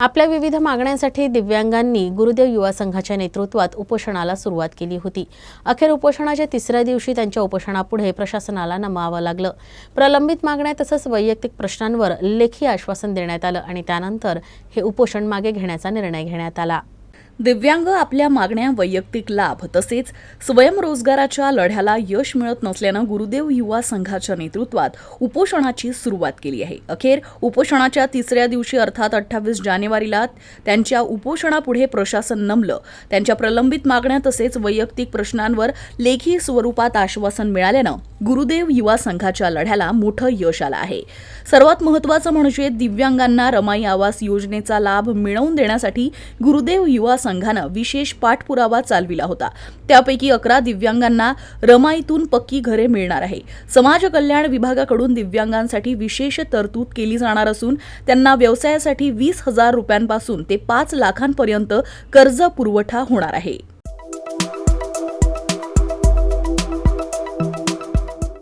आपल्या विविध मागण्यांसाठी दिव्यांगांनी गुरुदेव युवा संघाच्या नेतृत्वात उपोषणाला सुरुवात केली होती. अखेर उपोषणाच्या तिसऱ्या दिवशी त्यांच्या उपोषणापुढे प्रशासनाला नमावं लागलं. प्रलंबित मागण्या तसंच वैयक्तिक प्रश्नांवर लेखी आश्वासन देण्यात आलं आणि त्यानंतर हे उपोषण मागे घेण्याचा निर्णय घेण्यात आला. दिव्यांग आपल्या मागण्या वैयक्तिक लाभ तसेच स्वयंरोजगाराच्या लढ्याला यश मिळत नसल्यानं गुरुदेव युवा संघाच्या नेतृत्वात उपोषणाची सुरुवात केली आहे. अखेर उपोषणाच्या तिसऱ्या दिवशी अर्थात अठ्ठावीस जानेवारीला त्यांच्या उपोषणापुढे प्रशासन नमलं. त्यांच्या प्रलंबित मागण्या तसेच वैयक्तिक प्रश्नांवर लेखी स्वरूपात आश्वासन मिळाल्यानं गुरुदेव युवा संघाच्या लढ्याला मोठं यश आलं आहे. सर्वात महत्वाचं म्हणजे दिव्यांगांना रमाई आवास योजनेचा लाभ मिळवून देण्यासाठी गुरुदेव युवा संघानं विशेष पाठपुरावा चालविला होता. त्यापैकी अकरा दिव्यांगांना रमाईतून पक्की घरे मिळणार आहे. समाज कल्याण विभागाकडून दिव्यांगांसाठी विशेष तरतूद केली जाणार असून त्यांना व्यवसायासाठी वीस हजार रुपयांपासून ते पाच लाखांपर्यंत कर्ज पुरवठा होणार आहे.